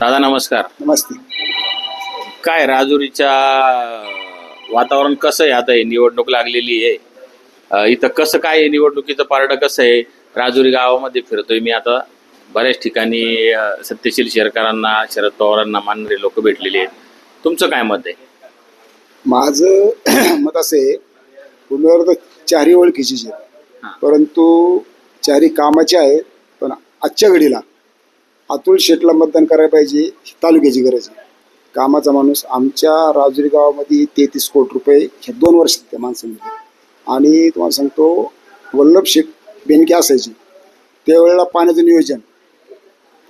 दादा नमस्कार. नमस्ते. काय राजुरीच्या वातावरण कसं आहे आता? हे निवडणूक लागलेली आहे. अ, इथं कसं काय आहे? निवडणुकीचं पारडं कसं आहे? राजुरी गावामध्ये फिरतोय मी आता. बऱ्याच ठिकाणी अ, सत्यशील शेरकरांना शरद पवारांना मानणारे लोक भेटलेले आहेत. तुमचं काय मत आहे? माझं मत असे उमेदवार तर चारही ओळखीचीच आहेत. हां. परंतु चारही कामाचे आहेत पण आजच्या घडीला अतुल शेटला मतदान करायला पाहिजे तालुक्याची गरज आहे. कामाचा माणूस आमच्या राजुरी गावामध्ये तेहतीस कोटी रुपये हे दोन वर्ष त्या माणसामध्ये. आणि तुम्हाला सांगतो वल्लभ शेख बेनके असायची. त्यावेळेला पाण्याचं नियोजन.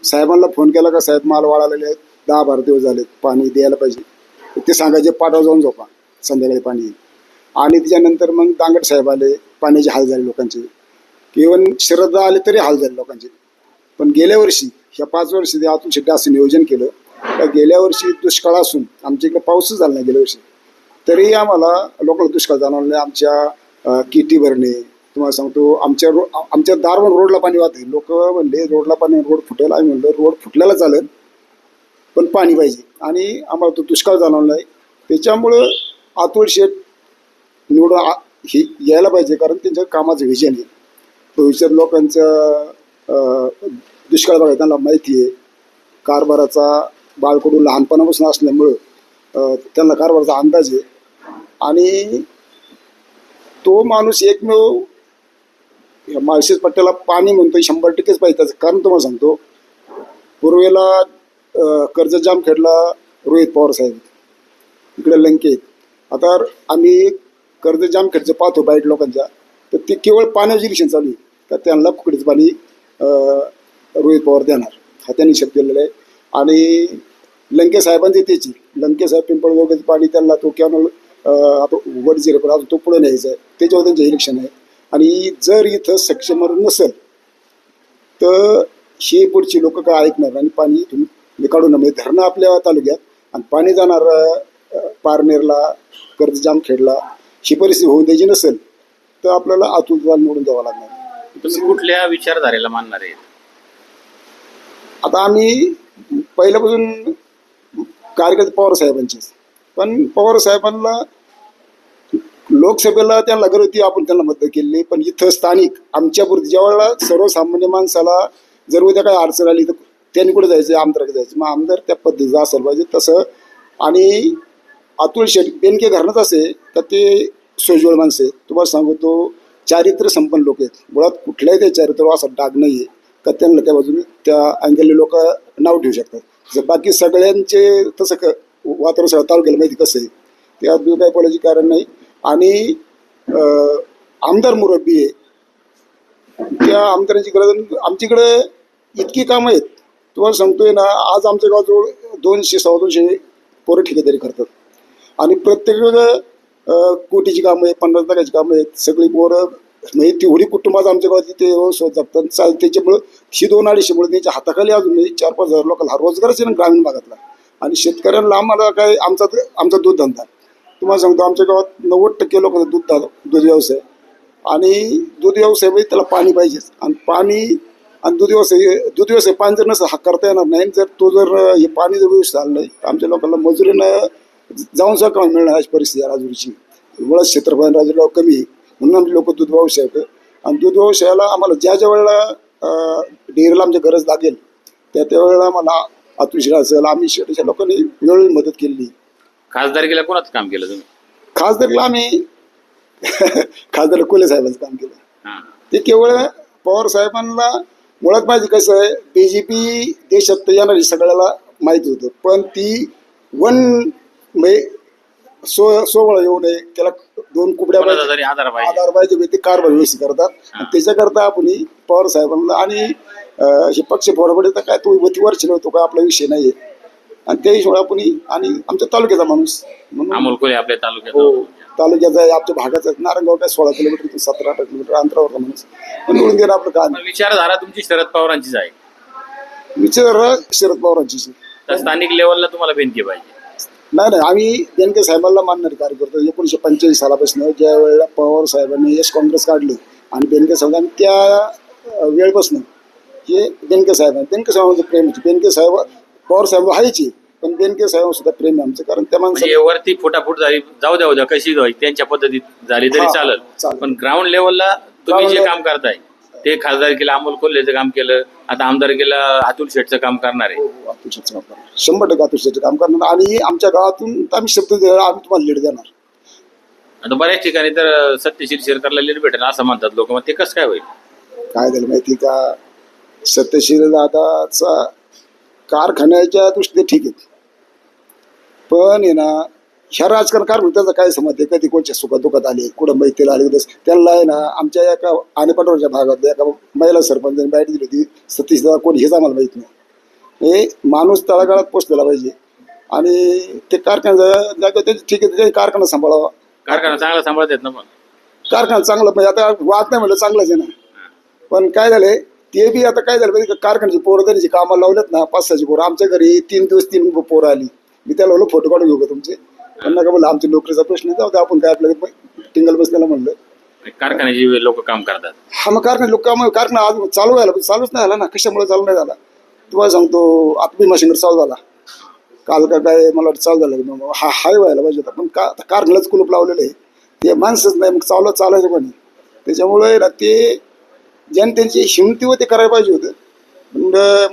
साहेबांना फोन केला का साहेब माल वाळालेले आहेत दहा बारा दिवस झाले पाणी द्यायला पाहिजे. ते सांगायचे पाठवा जाऊन झोपा संध्याकाळी पाणी येईल. आणि त्याच्यानंतर मग दांगट साहेब आले पाण्याचे हाल झाले लोकांचे. इवन श्रद्धा आले तरी हाल झाले लोकांचे. पण गेल्या वर्षी ह्या पाच वर्षी ते आतून असं नियोजन केलं का गेल्या वर्षी दुष्काळ असून आमच्या इकडे पाऊसच झाला नाही गेल्या वर्षी. तरीही आम्हाला लोकांना दुष्काळ जाणवला नाही. आमच्या किटी भरणे तुम्हाला सांगतो आमच्या रो आमच्या दारवर रोडला पाणी वाहते लोक म्हणले रोडला पाणी रोड फुटेल. आम्ही म्हणलं रोड फुटल्याला चालेल पण पाणी पाहिजे. आणि आम्हाला तो दुष्काळ जाणवला आहे त्याच्यामुळं अतुल शेठ निवडून आ- हे यायला पाहिजे कारण त्यांच्या कामाचं व्हिजन आहे. भविष्यात लोकांचं दुष्काळ बघा त्यांना माहिती आहे. कारभाराचा बाळकडून लहानपणापासून असल्यामुळं त्यांना कारभाराचा अंदाज आहे. आणि तो माणूस एकमेव या माळशेज पट्ट्याला पाणी म्हणतो शंभर टक्केच पाहिजे. त्याचं कारण तुम्हाला सांगतो पूर्वेला कर्ज जाम खेडला रोहित पवार साहेब इकडे लंकेत आता आम्ही कर्ज जाम खेडचं पाहतो बाईट लोकांच्या तर ते केवळ पाण्याची रिक्षण चालू आहे. तर त्यांना कुकडीचं पाणी रोहित पवार देणार. हा त्यांनी शब्द दिलेला आहे. आणि लंके साहेबांचे त्याची लंके साहेब पिंपळ वगैरे पाणी त्यांना तो कॅनल आता वडजिरे पण अजून तो पुढे न्यायचा आहे. त्याच्यावर त्यांचे इलेक्शन आहे. आणि जर इथं सक्षम नसेल तर हे पुढची लोक काय ऐकणार? आणि पाणी तुम्ही काढून म्हणजे धरणं आपल्या तालुक्यात. आणि पाणी जाणार पारनेरला कर्ज जामखेडला ही परिस्थिती होऊन द्यायची नसेल तर आपल्याला आतून निवडून द्यावं लागणार. तुम्ही कुठल्या विचारधारेला मानणार आहे? आता आम्ही पहिल्यापासून कार्यकर्ते पवार साहेबांचेच. पण पवार साहेबांना लोकसभेला त्यांना गरज होती आपण त्यांना मदत केली पण इथं स्थानिक आमच्यापुरती ज्यावेळेला सर्वसामान्य माणसाला जर उद्या काही अडचण आली तर त्यांनी कुठे जायचं आमदारकडे जायचं? मग आमदार त्या पद्धतीचं असायला पाहिजे. तसं आणि अतुल शेट बेनके घराणंच असे तर ते सोज्वळ माणसं आहेत. तुम्हाला सांगू तो चारित्र्य संपन्न लोक आहेत. मुळात कुठल्याही त्या चारित्र्य असा डाग नाही आहे तर त्यांना त्या बाजूने त्या अँगलने लोक नाव ठेवू शकतात. जर बाकी सगळ्यांचे तसं क वातावरण सगळं तालुक्याला माहिती कसं आहे त्यात बी काय पडायची कारण नाही. आणि आमदार मुरब्बी आहे. त्या आमदारांची गरज आमच्याकडे इतकी कामं आहेत. तुम्हाला सांगतोय ना आज आमच्या गावाजवळ दोनशे सव्वा दोनशे पोरं ठेकेदारी करतात. आणि प्रत्येक कोटीची कामं आहेत पन्नास लाखाची कामं आहेत सगळी पोरं म्हणजे तेवढी कुटुंबाचं आमच्या गावात ते व्यवस्थित जगतात चाल त्याच्यामुळं ही दोन अडीचशेमुळे त्यांच्या हाताखाली अजून म्हणजे चार पाच हजार लोकांना हा रोजगारच आहे ग्रामीण भागातला. आणि शेतकऱ्यांना आम्हाला काय आमचा आमचा दूध धंदा तुम्हाला सांगतो आमच्या गावात नव्वद टक्के लोकांचा दूध दूध व्यवसाय आणि दूध व्यवसाय म्हणजे त्याला पाणी पाहिजेच. आणि पाणी आणि दूध व्यवसाय दूध व्यवसाय पाणी जर नसं हा करता येणार नाही. जर तो जर हे पाणी जर व्यवस्थित झालं नाही तर आमच्या लोकांना मजुरीनं जाऊन सुद्धा काम मिळणार अशी परिस्थिती आहे राजूरची. मुळात क्षेत्रफळ राजूला कमी आहे. म्हणून आमचे लोक दूध व्यवसाय होतं आणि दूध व्यवसायाला आम्हाला ज्या ज्या वेळेला डेअरीला आमची गरज लागेल. त्या त्या वेळेला आम्हाला अतुशिरा असेल आम्ही शेतीच्या लोकांनी वेळोवेळी मदत केली खासदारकीला कोणाचं काम केलं तुम्ही? खासदारला आम्ही खासदार कोले साहेबांचं काम केलं. ते केवळ पवार साहेबांना मुळात माहिती कसं आहे बी जे पी देशात येणारी सगळ्याला माहिती होतं. पण ती वन म्हणजे सो सोहळा येऊ नये त्याला दोन कुबड्या कोणाचा पाहिजे. तरी आधार पाहिजे. आधार पाहिजे म्हणजे ते कारभार व्यवस्थित करतात. आणि त्याच्याकरता आपण ही पवार साहेबांना आणि अं, हे पक्ष फोडाफोडी तर काय तो वतीवर होतो काय आपला विषय नाही आणि त्या हिशोबाने आपण ही- आणि आमच्या तालुक्याचा माणूस. म्हणून अमोल आपल्या तालुक्यात. हो तालुक्याचा आहे आमच्या भागाचा आहे. नारायणगाव काय सोळा किलोमीटर ते सतरा अठरा किलोमीटर अंतरावरचा माणूस. पण निवडून देणं आपलं काम पण विचारधारा तुमची शरद पवारांचीच आहे. विचार शरद पवारांची तर स्थानिक लेवलला तुम्हाला बेनके पाहिजे. नाही नाही आम्ही बेनके साहेबांना मानणारे कार्यकर्ते. एकोणीशे पंच्याऐंशी सालापासून ज्या वेळेला पवार साहेबांनी एस काँग्रेस काढलं आणि बेनके साहेबांनी त्या वेळपासून हे बेनके साहेब आहे बेनके साहेबांचं प्रेम होतं बेनके साहेब पवार साहेब व्हायची पण बेनके साहेब सुद्धा प्रेम आहे आमचं. कारण त्या म्हणजे माणसाला वरती फुटाफूट झाली. जाऊ द्या उद्या कशी जाऊ? त्यांच्या पद्धतीत झाली तरी चालेल. पण ग्राउंड लेवलला तुम्ही जे काम करताय ते खासदार केलं अमोल कोल्हेचं काम केलं आता आमदार केलं अतुल शेठचं काम करणार आहे. हो, हो, अतुलशेठचं काम करणार. शंभर टक्के अतुलशेठचं काम करणार आणि आमच्या गावातून आम्ही शब्द देणार आम्ही तुम्हाला लीड देणार. आता बऱ्याच ठिकाणी तर सत्यशील शेरकरला लीड भेटेल असं म्हणतात लोक. मग ते कसं काय होईल? काय झालं माहिती का? सत्यशील दादाचा कारखान्याच्या दृष्टीने ठीक आहे. पण आहे ना ह्या राजकारण कारभार त्याचा काय समज आहे कधी कोणच्या सुखात दुखात आले कुठं मैत्रीला आले कधी त्यांना आहे ना आमच्या एका आनेपाटवरच्या भागात एका महिला सरपंचाने बॅट दिली होती सतीश दादा कोणी हेच आम्हाला माहीत नाही. हे माणूस तळागाळात पोचलेला पाहिजे. आणि ते ते ठीक आहे ते कारखाना सांभाळावा. कारखाना चांगला सांभाळत येत ना पण कारखाना चांगलं म्हणजे आता वाद नाही म्हणलं चांगलंच आहे ना. पण काय झालंय ते बी आता काय झालं माहिती का कारखान्याची पोरं त्यांची कामाला लावलेत ना पाच सहाची पोरं. आमच्या घरी तीन दिवस तीन पोरं आली. मी त्याला फोटो काढून घेऊ का तुमचे? त्यांना का म्हणलं आमच्या नोकरीचा प्रश्न जाऊ दे आपण काय आपल्याला टिंगल बसल्याला म्हणलं. कारखान्याची लोक काम करतात. हा मग कारखाना लोक काम कारखाना आज चालू व्हायला पण चालूच नाही झाला ना कशामुळे चालू नाही झाला? तुम्हाला सांगतो आता भीमा शंकर चालू झाला. काल का काय मला वाटतं चालू झालं मग हा हाय व्हायला पाहिजे होता पण का आता कारखान्याच कुलूप लावलेलं आहे. ते माणसंच नाही मग चालू चालायचं पण त्याच्यामुळे ना ते जनतेची हिमतीवर ते करायला पाहिजे होतं.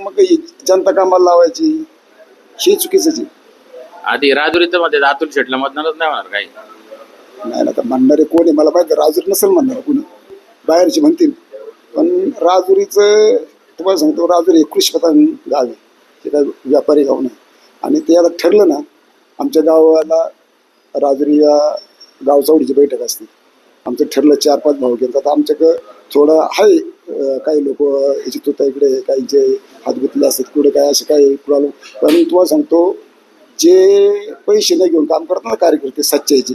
मग जनता कामाला लावायची हे चुकीचं. आधी राजुरीचं मध्ये अतुल शेठला मतदानच नाही होणार काही. नाही ना आता म्हणणारे कोण आहे? मला माहिती राजुरी नसेल म्हणणार कोणी. बाहेरचे म्हणतील. पण राजुरीचं तुम्हाला सांगतो राजुरी हे कृषी प्रधान गाव आहे. ते काय व्यापारी गाव नाही. आणि ते आता ठरलं ना आमच्या गावाला राजुरी या गाव चौडीची बैठक असते. आमचं ठरलं चार पाच भाऊ घेतात आता आमच्याकडं थोडं आहे अं, काही लोक याची तुता इकडे काहींचे हात गुतले असतात कुठे काय असे काही प्रॉब्लेम पण तुम्हाला सांगतो जे पैसे नाही घेऊन काम करतात ना कार्यकर्ते सच्चाईचे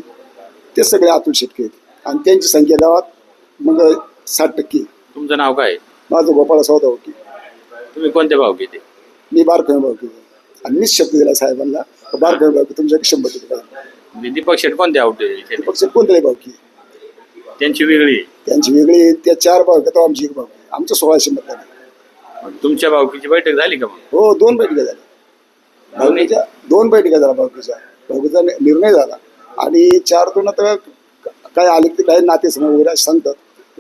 ते सगळे अतुल शेटके आहेत. आणि त्यांची संख्या गावात मग साठ टक्के. तुमचं नाव काय? आहे? माझं गोपाळ सौदा होती तुम्ही कोणत्या भाव घेते मी बारकाई भाऊ केली आणि मीच शब्द दिला साहेबांना बारकाई भाऊ तुमच्याकडे शंभर टक्के पाहिजे. दीपक शेठ कोणत्या आवडते पक्ष कोणत्याही भाऊ की त्यांची वेगळी. त्यांची वेगळी त्या चार भाऊ का तो आमची एक भाऊ आमचं सोळाशे मतदान आहे. तुमच्या भावकीची बैठक झाली का मग? हो दोन बैठका झाल्या. भाऊकीच्या दोन बैठका झाल्या भाऊकीच्या. भाऊकीचा निर्णय झाला. आणि चार दोन आता काय आले ते काही नातेसमोर वगैरे सांगतात.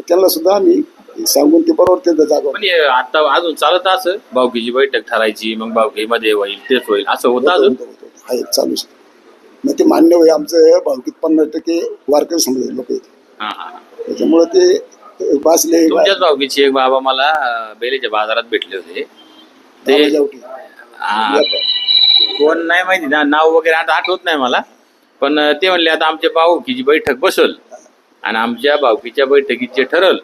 त्यांना सुद्धा आम्ही सांगून ते बरोबर त्यांचं जागा पण हे आता अजून चालत असं? भावकीची बैठक ठरायची मग भावकीमध्ये होईल तेच होईल असं होतं अजून? आहे चालूच मग ते मान्य होईल आमचं भावकीत पन्नास टक्के वारकरी समजा लोक हा हा हा. त्याच्यामुळे ते ते बासले तुमच्याच भावकीचे एक बाबा मला बेलेच्या बाजारात भेटले होते. ते. हा, कोण नाही माहिती ना नाव वगैरे आता आठवत नाही मला. पण ते म्हणले आता आमच्या भावकीची बैठक बसल आणि आमच्या भावकीच्या बैठकीचे ठरल.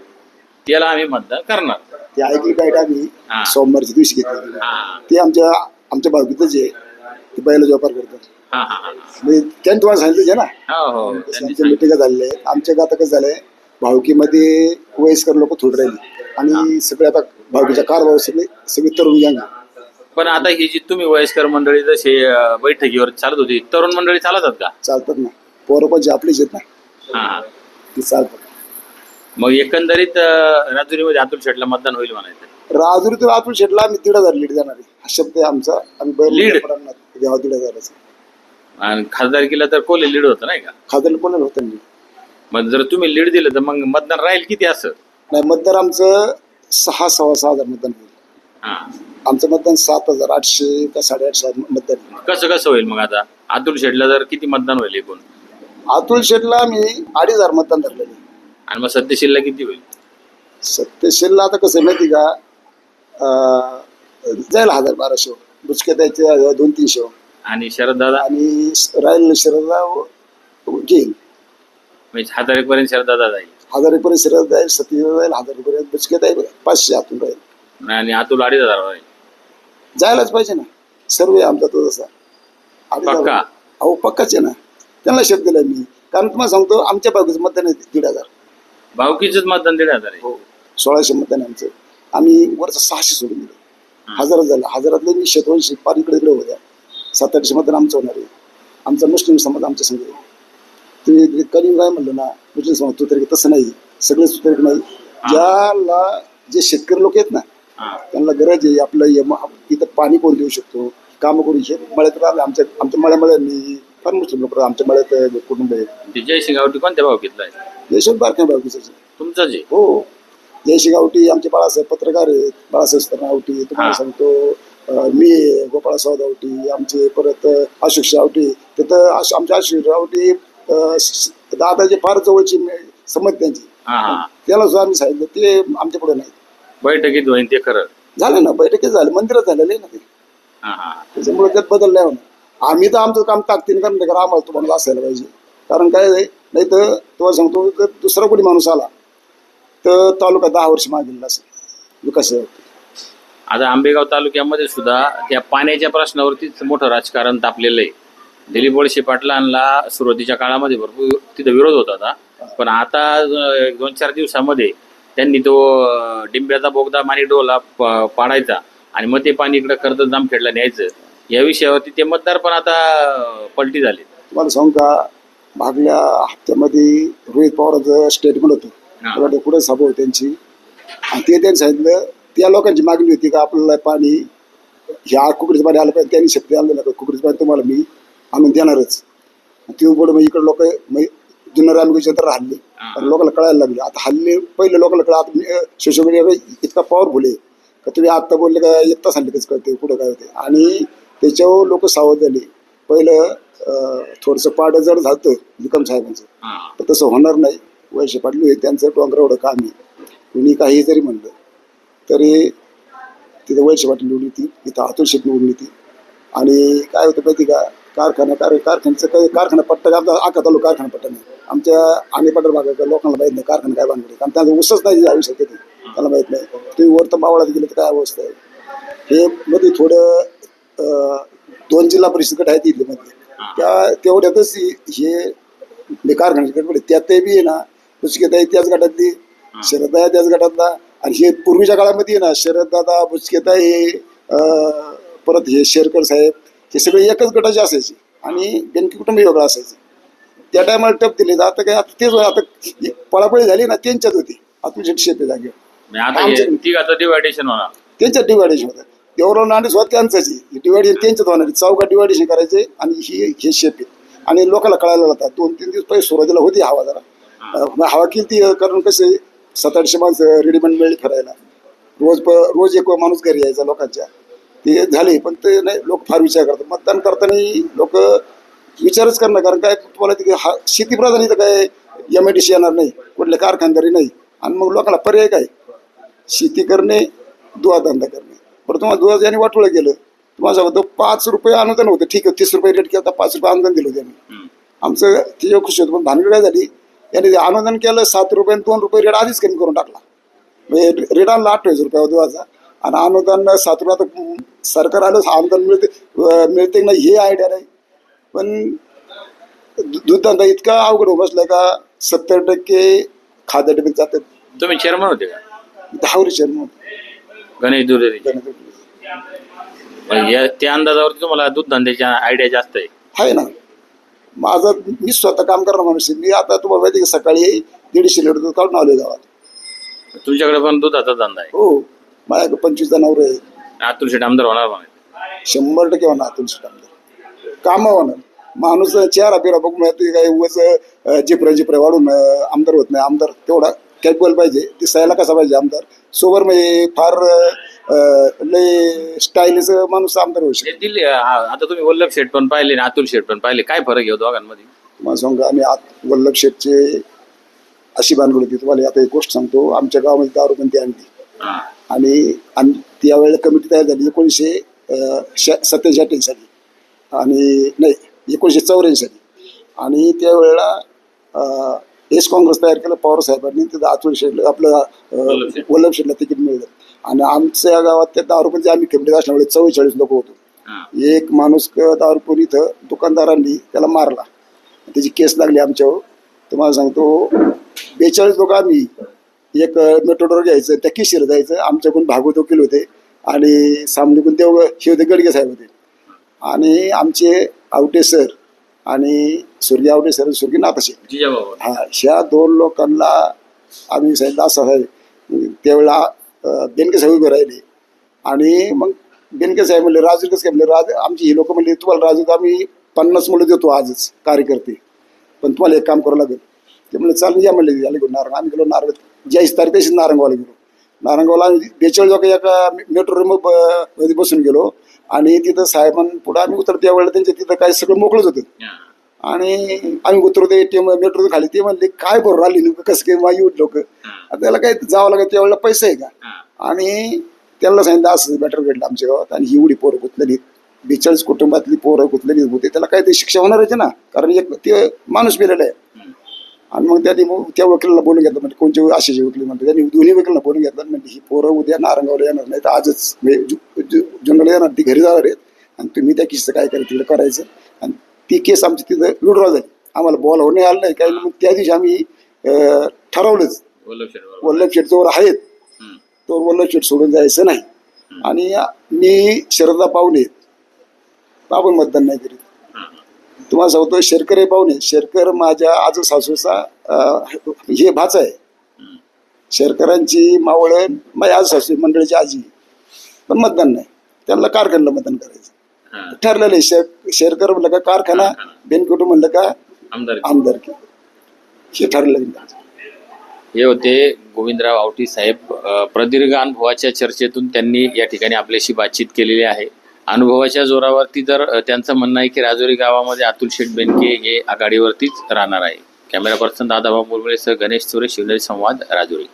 त्याला आम्ही मतदान करणार. ते ऐकली काय आम्ही हा. सोमवारच्या दिवशी घेतली. हा. ते आमच्या आमच्या भावकीतच आहे. ते बैला व्यापार करतात हा हा हा. म्हणजे त्यांनी तुम्हाला सांगितलं ना? हो हो. त्यांनी आमच्या सांगितलं. मिटिंग आहेत. आमच्या गाता कसं झालंय भावकीमध्ये वयस्कर लोक थोडे राहिली. आणि सगळे आता भावकीच्या कारभार सगळे सगळे तरुण गँग पण आता ही जी तुम्ही वयस्कर मंडळी अं, बैठकीवर चालत होती तरुण मंडळी चालतात का? चालतात ना. पोरं पण जे आपलीच आहेत ना हा ती चालतात. मग एकंदरीत अं, राजुरीमध्ये अतुल शेटला मतदान होईल म्हणायचं. राजुरी तर अतुल शेटला आम्ही दीड हजार लीड आहे. हा शब्द आहे आमचा. आम्ही बैल Lead? दीड हजाराचा. आणि खासदारकीला तर कोले लीड होतं नाही का? खासदार कोणाला होतं नाही. मग जर तुम्ही लीड दिलं तर मग मतदान राहील किती असं? नाही मतदार आमचं सहा सव्वा सहा हजार मतदान होईल. हा. आमचं मतदान सात हजार आठशे का साडेआठशे मतदान. कसं कसं होईल मग आता? अतुल शेटला जर किती मतदान होईल एकूण? अतुल शेटला आम्ही अडीच हजार मतदान धरलेले आणि मग सत्यशीलला किती होईल? सत्यशीलला आता कसं आहे माहिती का? अं, जाईल हजार बाराशे. बुचके द्यायचे दोन तीनशे. आणि शरद दादा? आणि राहील शरीराला घेईल. म्हणजे हजार एक पर्यंत शरद दादा जाईल. हजार रुपये शरीरात जाईल सतीश जाईल हजार रुपये बुचके जाईल पाचशे आतून राहील. आणि अतुल अडीच हजार होईल. जायलाच पाहिजे ना. सर्व आमचा तो तसा. हजार. पक्का? अहो पक्काच आहे ना. त्यांना शब्द दिला मी. कारण तुम्हाला सांगतो आमच्या बाजूचं मतदान आहे दीड हजार. भावकीच मतदान दीड हजार आहे. हो. सोळाशे मतदान आहे आमचं. आम्ही वरचं सहाशे सोडून दिलं. हजारात झालं. हजारातले मी शेतवंशी पार इकडे इकडे होत्या सात आठशे मतदान आमचं होणार आहे. आमचा मुस्लिम समाज आमच्या संघ आहे. तुम्ही करीम काय म्हणलं ना मुस्लिम समाज तुतरिक तसं नाही. सगळे सुतरिक नाही. ज्याला जे शेतकरी लोक आहेत ना त्यांना गरज आहे आपलं इथं पाणी कोण देऊ शकतो? कामं करू हे मळ्यात राहिले आमच्या आमच्या मळ्यामळ्यांनी फार मुस्लिम लोक आमच्या मळ्यात कुटुंब आहे. जयसिंग गावठी कोणत्या भाव घेतलाय यशवंत बारके बाबीचं तुमचं जे हो. जयश्री गावठी आमचे बाळासाहेब पत्रकार आहेत. बाळासाहेब स्तनावटी तुम्हाला. सांगतो मी आहे, गोपाळ सावदावटी आमचे परत अशोक शावटी तिथं आमचे अशोक रावटी दादाचे फार जवळची मे- समज त्यांची. त्याला सुद्धा आम्ही सांगितलं ते आमच्या पुढे नाही बैठकीत होईन ते खरं. झालं ना बैठकीत झालं मंदिरात झालेलं आहे ना ते. हा हा. त्याच्यामुळे त्यात बदल नाही होणार. आम्ही तर आमचं काम ताकदीने कारण आम्हाला तुम्हाला असायला पाहिजे. कारण काय आहे नाही तर तुम्हाला सांगतो जर दुसरा कोणी माणूस आला तर तालुका दहा वर्ष मागेल असेल विकास आता आंबेगाव तालुक्यामध्ये सुद्धा त्या पाण्याच्या प्रश्नावरतीच मोठं राजकारण तापलेलं आहे. दिलीप वळसे पाटलांना सुरुवातीच्या काळामध्ये भरपूर तिथं विरोध होत होता पण आता अं, एक दोन चार दिवसामध्ये त्यांनी तो डिंब्याचा बोगदा माणिकडोला प- पाडायचा आणि मग ते पाणी इकडं कर्जत जामखेडला न्यायचं. या विषयावरती ते मतदार पण आता पलटी झाले. तुम्हाला सांगू का मागल्या हप्त्यामध्ये रोहित पवारांचं स्टेटमेंट होतं. मला पुढे सभा होती त्यांची. आणि ते त्यांनी सांगितलं त्या लोकांची मागणी होती का आपल्याला पाणी ह्या कुकडीचं पाणी आलं पाहिजे त्यांनी शब्द आणलं का? कुकडीचं पाणी तुम्हाला मी आणून देणारच. ते पुढे मग इकडे लोक जुन्नर रामगिरीच्या तर हल्ले. तर लोकांना कळायला लागले. आता हल्ले पहिले लोकांना आता सोशल मीडियावर इतका पॉवरफुल आहे. का तुम्ही आत्ता बोलले का एक तास हल्ले कसं कळते पुढं काय होते? आणि त्याच्यावर लोक सावध झाले. पहिलं थोडंसं पाडं जड झालं निकम साहेबांचं पण तसं होणार नाही. वैशे पाटील हे त्यांचं डोंगर एवढं काम आहे. कुणी काही जरी म्हणलं तरी तिथं वैशे पाटील निवडली ती इथं अतुल शेट निवडली ती आणि काय होतं माहिती का? कारखाना कार कारखान्याचं काही कारखाना पट्टा आमचा आका तालुका कारखाना पट्टा नाही. आमच्या आणि पटर भागात लोकांना माहीत नाही कारखाना काय बांधले कारण त्यांचा उसच नाही जाऊ शकते ते त्यांना माहीत नाही. तुम्ही वर तर मावळात गेले तर काय अवस्था आहे? हे मध्ये थोडं दोन जिल्हा परिषद गट आहेत इथले मध्ये. त्या तेवढ्यातच हे हे कारखान्याचे गट त्यातही बी आहे ना बुचकेत आहे त्याच गटातली शरददा आहे त्याच गटातला आणि हे पूर्वीच्या काळामध्ये ना शरद दादा हे परत हे शेरकर साहेब हे सगळे एकच गटाचे असायचे आणि बेनकी कुटुंब वेगळं असायचं. त्या टायमाला टप दिले. आता काय आता तेच आता पळापळी झाली ना त्यांच्यात होती. अतुल शेट्टी शेपे जागे. म्हणजे त्यांच्यात डिवायडेशन होतं. देवराव नाणे स्वतः त्यांचंच डिवायडेशन त्यांच्यात होणार चौका डिवायडेशन करायचे आणि ही हे शेप. आणि लोकांना कळायला लागतात दोन तीन दिवस पहिले सुरुवातीला होती हवा जरा. हवा केली ती कारण कसं सात आठशे माणसं रेडीमेड मिळेल फिरायला. रोज रोज एक माणूस घरी यायचा लोकांच्या. ते झाले पण ते नाही लोक फार विचार करतात. मतदान करताना लोक विचारच करणार कारण काय तुम्हाला तिथे हा शेतीप्रधान इथं काय एम आय डी सी येणार नाही कुठले कारखानदारी नाही. आणि मग लोकांना पर्याय काय? शेती करणे दुवा धंदा करणे. बरं तुम्हाला दुवा ज्याने वाटोळं गेलं तुम्हाला सांगतो पाच रुपये अनुदान होतं. ठीक आहे तीस रुपये रेट केला पाच रुपये अनुदान दिलं होतं त्यांनी हम्म. आमचं तिच्यावर खुशी होतं पण भानगड काय झाली? यांनी ते अनुदान केलं सात रुपये दोन रुपये रेट आधीच कमी करून टाकला. म्हणजे रेट आणला अठ्ठावीस रुपये दुवाचा. आणि अनुदान सात रुपये आता हम्म, सरकार आलं अनुदान मिळते मिळते नाही हे आयडिया नाही. पण दु- दूधधंदा इतका अवघड बसलाय का सत्तर टक्के खाद्य डबे जातात. तुम्ही चेअरमन होते का? दहा वर्ष गणेश या त्या अंदाजावरती तुम्हाला दूध धंद्याची आयडिया जास्त आहे. आहे ना. माझं मी स्वतः काम करणार माणूस आहे मी आता तुम्हाला माहिती आहे का सकाळी दीडशे लिटर दूध काढून आलोय गावात. तुमच्याकडे पण दुधाचा धंदा आहे. हो. माझ्याकडे पंचवीस जनावर आहे अतुल शेठ आमदार होणार म्हणे. शंभर टक्के होणार तुमचं काम कामं होणार. माणूस चेहरा बिरा बघून माहिती काय उगाच जिपऱ्या जिपऱ्या वाढून अं, आमदार होत नाही. आमदार तेवढा कॅपेबल पाहिजे. दिसायला कसा पाहिजे आमदार? सोबर म्हणजे फार अं, लय स्टाईलिश माणूस आमदार होऊ शकतो. ते दिल्ली आ- आता तुम्ही वल्लभ शेठ पण पाहिले आणि अतुल शेठ पण पाहिले. काय फरक आहे हो दोघांमध्ये? मला सांगू का, आम्ही आत वल्लभ शेठचे अशी भानगड होती. तुम्हाला आता एक गोष्ट सांगतो. आमच्या गावामध्ये दारू पण ती आणली. हा. आणि आम त्यावेळेला कमिटी तयार झाली एकोणीसशे सत्याऐंशी साली आणि नाही एकोणीसशे चौऱ्याऐंशी साली आणि त्यावेळेला एस काँग्रेस तयार केलं पवार साहेबांनी तिथं अतुल शेठ आपलं वल्लभ शेठला तिकीट मिळलं. आणि आमच्या गावात त्या दारू पण आम्ही कमिटीत असल्यामुळे चव्वेचाळीस लोक होतो. एक माणूस दारू पिऊन इथं दुकानदारांनी त्याला मारला. त्याची केस लागली आमच्यावर. तुम्हाला सांगतो बेचाळीस लोक आम्ही एक मेट्रोडोर घ्यायचं त्या किशीर जायचं आमच्याकडून भागवत वकील होते. आणि सामनेकडून ते हे होते गडगे साहेब होते. आणि आमचे आवटे सर आणि स्वर्गीय आवटे सर स्वर्गीय नाथाशे हा ह्या दोन लोकांना आम्ही सांगितलं असं आहे त्यावेळेला बेनके साहेब उभे राहिले. आणि मग बेनके साहेब म्हणले राजू कसं काय म्हणले राज आमची ही लोक म्हणले तुम्हाला राजू आम्ही पन्नास मुलं देतो आजच कार्यकर्ते. पण तुम्हाला एक काम करावं लागेल. ते म्हणले चालेल या म्हणले घेऊन नारंग आम्ही गेलो नारंग ज्याची तारीख तशीच नारंगावला गेलो. नारंगावला बेचाळीस लोक एका मेट्रो रूममध्ये बसून गेलो. आणि तिथं साहेबांपुढं आम्ही उतर त्यावेळेला त्यांच्या तिथं काय सगळं मोकळंच होतं. आणि आम्ही उतरतो ते मेट्रो खाली. ते म्हणले काय करू राहिली नेमकं कसं काय? मा येऊ लोक? त्याला काय जावं लागेल त्यावेळेला पैसे आहे का. आणि त्यांना सांगितलं असं बॅटर घडलं आमच्या गावात. आणि एवढी पोरं गुंतलेली बेचाळीस कुटुंबातली पोरं गुंतलेली होते. त्याला काय ते शिक्षा होणारच आहे ना. कारण एक ते माणूस मेलेला आहे. आणि मग त्यांनी मग त्या वकिलाला बोलून घेतलं म्हणजे कोणते आशाचे वकील म्हणते त्यांनी दोन्ही वकिलांना बोलून घेतलं म्हणजे ही पोरं उद्या नारंगावर येणार नाही तर आजच म्हणजे जु- जु- जुन्नरला येणार ती घरी जाणार आहेत आणि तुम्ही त्या केसचं काय करायचं तिकडे करायचं. आणि ती केस आमची तिथं विड्रॉ झाली. आम्हाला बोलावं नाही आलं नाही काही. मग त्या दिवशी आम्ही ठरवलंच. वल्लभ शेठ जोवर आहेत. तो वल्लभ शेठ सोडून जायचं नाही. आणि मी शरदा पाहुणे आपण मतदान नाही करीत. तुम्हाला सांगतो शेरकर हे पाहुणे. शेरकर माझ्या आजो सासूचा हे भाच आहे. शेरकरांची मावळण माझ्या आज सासू मंडळीची आजी पण मतदान नाही. त्यांना कारखान्याला मतदान करायचं. ठरलेलं आहे शेर शेरकर म्हणलं का कारखाना बेनकोट म्हणलं का आमदार आमदारकी. हे ठरलेलं त्यांचं. हे होते गोविंदराव आवटी साहेब प्रदीर्घ अनुभवाच्या चर्चेतून त्यांनी या ठिकाणी आपल्याशी बातचीत केलेली आहे. अनुभवाच्या जोरावरती तर त्यांचं म्हणणं आहे की राजोरी गावामध्ये अतुल शेठ बेनके हे आघाडीवरतीच राहणार आहे. कॅमेरा पर्सन दादाभाऊ मुरमुळे सह गणेश चोरे शिवनेरी संवाद राजोरी.